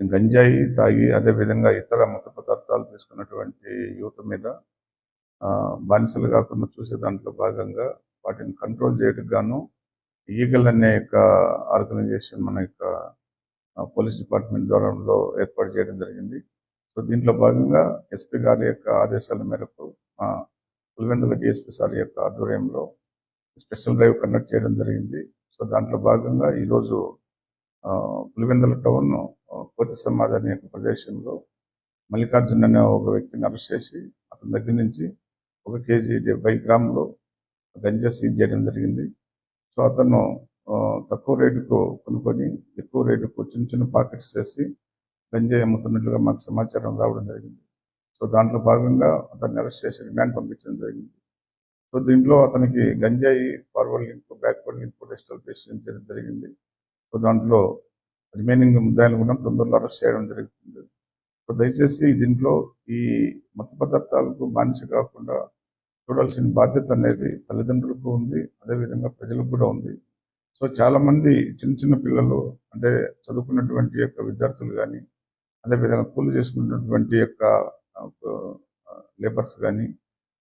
గంజాయి తాగి అదేవిధంగా ఇతర మత పదార్థాలు తీసుకున్నటువంటి యువత మీద ఆ, బానిసలు కాకుండా చూసే దాంట్లో భాగంగా వాటిని కంట్రోల్ చేయడానికి గాను ఈగల్ అనే యొక్క ఆర్గనైజేషన్ మన యొక్క పోలీస్ డిపార్ట్మెంట్ ద్వారంలో ఏర్పాటు చేయడం జరిగింది. సో దీంట్లో భాగంగా ఎస్పీ గారి యొక్క ఆదేశాల మేరకు ఆ, పులివెందుల డిఎస్పీ సార్ యొక్క ఆధ్వర్యంలో స్పెషల్ డ్రైవ్ కండక్ట్ చేయడం జరిగింది. సో దాంట్లో భాగంగా ఈరోజు పులివెందుల టౌన్ కోతి సమాధి అనే ఒక ప్రదేశంలో మల్లికార్జున్ అనే ఒక వ్యక్తిని అరెస్ట్ చేసి అతని దగ్గర నుంచి ఒక కేజీ డెబ్బై గ్రాములు గంజా సీజ్ చేయడం జరిగింది. సో అతను తక్కువ రేటుకు కొనుక్కొని ఎక్కువ రేటుకు చిన్న చిన్న పాకెట్స్ చేసి గంజాయి అమ్ముతున్నట్లుగా మాకు సమాచారం రావడం జరిగింది. సో దాంట్లో భాగంగా అతన్ని అరెస్ట్ చేసి రిమాండ్ పంపించడం జరిగింది. సో దీంట్లో అతనికి గంజాయి ఫార్వర్డ్ లింక్ బ్యాక్వర్డ్ లింక్ కూడా ఎస్టాబ్లిష్ చేయడం జరిగింది. దాంట్లో రిమైనింగ్ ముద్దాయిలు కూడా తొందరలో అరెస్ట్ చేయడం జరుగుతుంది. సో దయచేసి దీంట్లో ఈ మత పదార్థాలకు బానిస కాకుండా చూడాల్సిన బాధ్యత అనేది తల్లిదండ్రులకు ఉంది అదేవిధంగా ప్రజలకు కూడా ఉంది. సో చాలా మంది చిన్న చిన్న పిల్లలు అంటే చదువుకున్నటువంటి యొక్క విద్యార్థులు కానీ అదేవిధంగా కూలి చేసుకున్నటువంటి యొక్క లేబర్స్ కానీ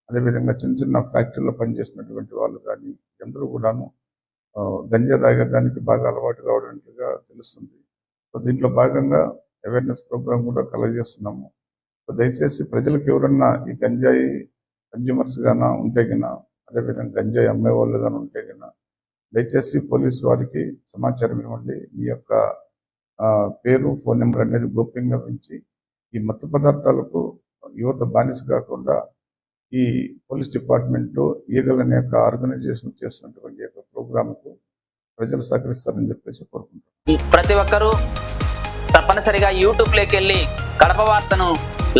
అదేవిధంగా చిన్న చిన్న ఫ్యాక్టరీలో పనిచేసినటువంటి వాళ్ళు కానీ అందరూ కూడాను గంజా తాగడానికి బాగా అలవాటు కావడంగా తెలుస్తుంది. సో దీంట్లో భాగంగా అవేర్నెస్ ప్రోగ్రామ్ కూడా కలగజేస్తున్నాము. సో దయచేసి ప్రజలకు ఎవరన్నా ఈ గంజాయి కన్జ్యూమర్స్ గాన ఉంటే గినా అదేవిధంగా గంజాయి అమ్మే వాళ్ళు గాన ఉంటే గినా దయచేసి పోలీసు వారికి సమాచారం ఇవ్వండి. మీ యొక్క ఆ, పేరు ఫోన్ నెంబర్ అనేది గోప్యంగా ఉంచి ఈ మత్తు పదార్థాలకు యువత బానిస కాకుండా ఈ పోలీస్ డిపార్ట్మెంట్ ఈగల్ అనే యొక్క ఆర్గనైజేషన్ చేస్తున్నటువంటి యొక్క ప్రోగ్రామ్కు ప్రజలు సహకరిస్తారని చెప్పేసి కోరుకుంటున్నాను ప్రతి ఒక్కరూ తప్పనిసరిగా యూట్యూబ్లోకి వెళ్ళి కడప వార్తను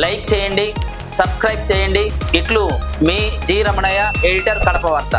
లైక్ చేయండి సబ్స్క్రైబ్ చేయండి. ఇట్లు మీ జి రమణయ్య ఎడిటర్ కడప వార్త.